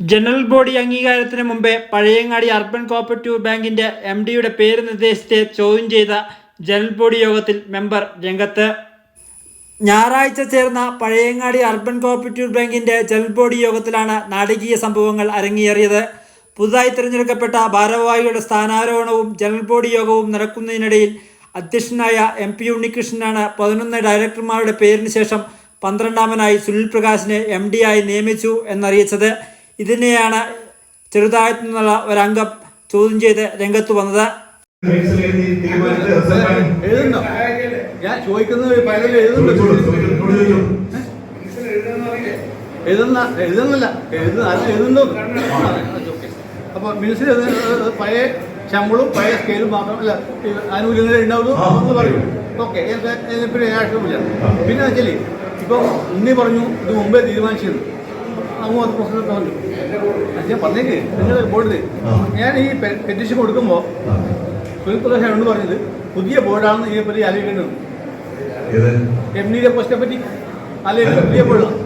General body അംഗീകാരത്തിന് മുമ്പേ Pazhayangadi urban cooperative ബാങ്കിന്റെ എം ഡിയുടെ പേര് നിർദ്ദേശത്തെ ചോദ്യം ചെയ്ത ജനറൽ ബോഡി യോഗത്തിൽ മെമ്പർ രംഗത്ത്. ഞായറാഴ്ച ചേർന്ന പഴയങ്ങാടി അർബൻ കോപ്പറേറ്റീവ് ബാങ്കിന്റെ ജനറൽ ബോഡി യോഗത്തിലാണ് നാടകീയ സംഭവങ്ങൾ അരങ്ങേറിയത്. പുതുതായി തിരഞ്ഞെടുക്കപ്പെട്ട ഭാരവാഹിയുടെ സ്ഥാനാരോഹണവും ജനറൽ ബോഡി യോഗവും നടക്കുന്നതിനിടയിൽ അധ്യക്ഷനായ എം പി ഉണ്ണികൃഷ്ണനാണ് പതിനൊന്ന് ഡയറക്ടർമാരുടെ പേരിന് ശേഷം പന്ത്രണ്ടാമനായി സുനിൽ പ്രകാശിനെ എം ആയി നിയമിച്ചു എന്നറിയിച്ചത്. ഇതിനെയാണ് ചെറുതായിട്ട് നിന്നുള്ള ഒരംഗം ചോദ്യം ചെയ്ത് രംഗത്ത് വന്നത്. ഞാൻ ചോദിക്കുന്നത് പലരും എഴുതുന്നുണ്ട് എഴുതുന്നില്ല. എഴുതുന്ന അപ്പൊ മിനിസ്റ്റർ പഴയ ശമ്പളവും പഴയ സ്കെയിലും മാത്രമല്ല ആനുകൂല്യങ്ങൾ ഉണ്ടാവുള്ളൂ എന്ന് പറയും. ഓക്കെ എനിക്ക് പിന്നെ വെച്ചാൽ ഇപ്പം ഉണ്ണി പറഞ്ഞു ഇത് മുമ്പേ തീരുമാനിച്ചിരുന്നു. അങ്ങ് അത് പ്രശ്നം പറഞ്ഞു ഞാൻ പറഞ്ഞേക്ക്. നിങ്ങൾ ബോർഡിൽ ഞാൻ ഈ പെറ്റീഷൻ കൊടുക്കുമ്പോൾ ആ, സുനിൽ പ്രകാശ് പറഞ്ഞത് പുതിയ ബോർഡാണെന്ന് ഇതിനെപ്പറ്റി ആലോചിക്കേണ്ടത്? എം ഡിയുടെ പോസ്റ്റിനെ പറ്റി ആലോചിക്കുന്നത് പുതിയ ബോർഡാണ്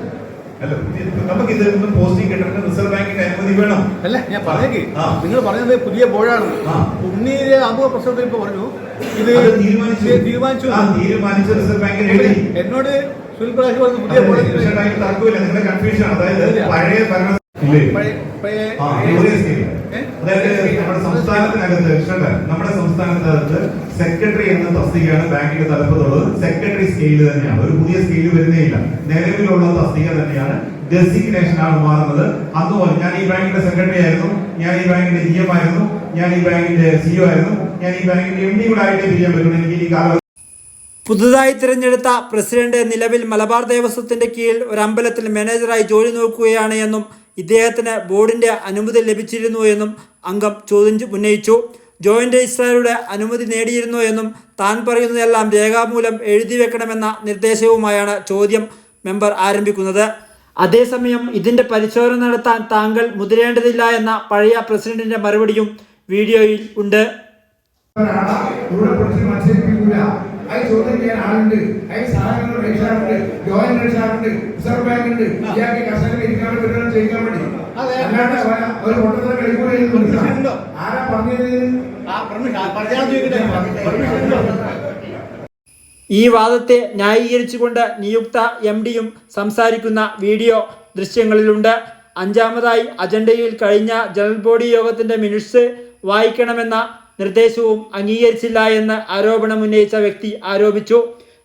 അല്ല, ഇത് നമുക്ക് ഇത് ഒന്ന് പോസ്റ്റിംഗ് കിട്ടണമെങ്കിൽ റിസർവ് ബാങ്കിന്റെ അനുമതി വേണം. അല്ല ഞാൻ പറഞ്ഞേ നിങ്ങൾ പറഞ്ഞത് പുതിയ ബോർഡാണ്. ആ. ഉണ്ണീരെ അബുവ പ്രശ്നത്തിൽ ഇപ്പൊ പറഞ്ഞു. ഇത് തീരുമാനിച്ചു. തീരുമാനിച്ചു. റിസർവ് ബാങ്കിന് എഴുതി എന്നോട് സുനിൽ പ്രകാശ് പറഞ്ഞു പുതിയ ബോർഡ് തർക്കമില്ല. നിങ്ങളുടെ കൺഫ്യൂഷൻ അതായത് ഇല്ല. പഴയ ഭരണ അതായത് നമ്മുടെ സംസ്ഥാനത്തിനകത്ത് കൃഷ്ണൻ നമ്മുടെ സംസ്ഥാനത്തിനകത്ത് സെക്രട്ടറി എന്ന തസ്തികയാണ് ബാങ്കിന്റെ തലപ്പത്തുള്ളത്. സെക്രട്ടറി സ്കെയിൽ തന്നെയാണ്. ഒരു പുതിയ സ്കെയിൽ വരുന്നേയില്ല നിലവിലുള്ള തസ്തിക തന്നെയാണ്. ഡെസിഗ്നേഷൻ ആണ് മാറുന്നത്. അന്ന് ഞാൻ ഈ ബാങ്കിന്റെ സെക്രട്ടറി ആയിരുന്നു. ഞാൻ ഈ ബാങ്കിന്റെ ജി എം ആയിരുന്നു. ഞാൻ ഈ ബാങ്കിന്റെ സിഒ ആയിരുന്നു. ഞാൻ ഈ ബാങ്കിന്റെ എം ഡി കൂടെ ആയിട്ട് പിരിയാൻ പറ്റുള്ളൂ. എനിക്ക് ഈ കാലം പുതുതായി തിരഞ്ഞെടുത്ത പ്രസിഡന്റ് നിലവിൽ മലബാർ ദേവസ്വത്തിന്റെ കീഴിൽ ഒരു അമ്പലത്തിൽ മാനേജറായി ജോലി നോക്കുകയാണ് എന്നും ഇദ്ദേഹത്തിന് ബോർഡിന്റെ അനുമതി ലഭിച്ചിരുന്നു എന്നും അംഗം ചോദ്യം ഉന്നയിച്ചു. ജോയിന്റ് രജിസ്ട്രാറുടെ അനുമതി നേടിയിരുന്നു എന്നും താൻ പറയുന്നതെല്ലാം രേഖാമൂലം എഴുതി വെക്കണമെന്ന നിർദ്ദേശവുമായാണ് ചോദ്യം മെമ്പർ ആരംഭിക്കുന്നത്. അതേസമയം ഇതിന്റെ പരിശോധന നടത്താൻ താങ്കൾ മുതിരേണ്ടതില്ല എന്ന പഴയ പ്രസിഡന്റിന്റെ മറുപടിയും വീഡിയോയിൽ ഉണ്ട്. ഒരാളാ ഇവിടെ പിടിച്ച് മത്സരിപ്പിക്കൂല. അത് ചോദ്യം ചെയ്യാൻ ആളുണ്ട്. ജോയിന്റ് ബാങ്ക് ഉണ്ട് വേണ്ടി? അല്ലാണ്ട് ഒരു? ആരാ പറഞ്ഞത്? ഈ വാദത്തെ ന്യായീകരിച്ചുകൊണ്ട് നിയുക്ത എം ഡിയും സംസാരിക്കുന്ന വീഡിയോ ദൃശ്യങ്ങളിലുണ്ട്. അഞ്ചാമതായി അജണ്ടയിൽ കഴിഞ്ഞ ജനറൽ ബോഡി യോഗത്തിന്റെ മിനിറ്റ്സ് വായിക്കണമെന്ന നിർദ്ദേശവും അംഗീകരിച്ചില്ല എന്ന് ആരോപണം ഉന്നയിച്ച വ്യക്തി ആരോപിച്ചു.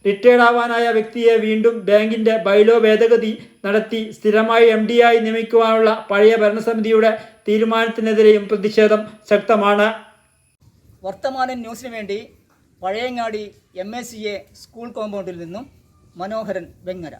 റിട്ടയർഡ് ആവാനായ വ്യക്തിയെ വീണ്ടും ബാങ്കിന്റെ ബൈലോ ഭേദഗതി നടത്തി സ്ഥിരമായി എം ആയി നിയമിക്കുവാനുള്ള പഴയ ഭരണസമിതിയുടെ തീരുമാനത്തിനെതിരെയും പ്രതിഷേധം ശക്തമാണ്. വർത്തമാന ന്യൂസിനു വേണ്ടി Pazhayangadi M C A school കോമ്പൗണ്ടിൽ നിന്നും മനോഹരൻ വെങ്ങര.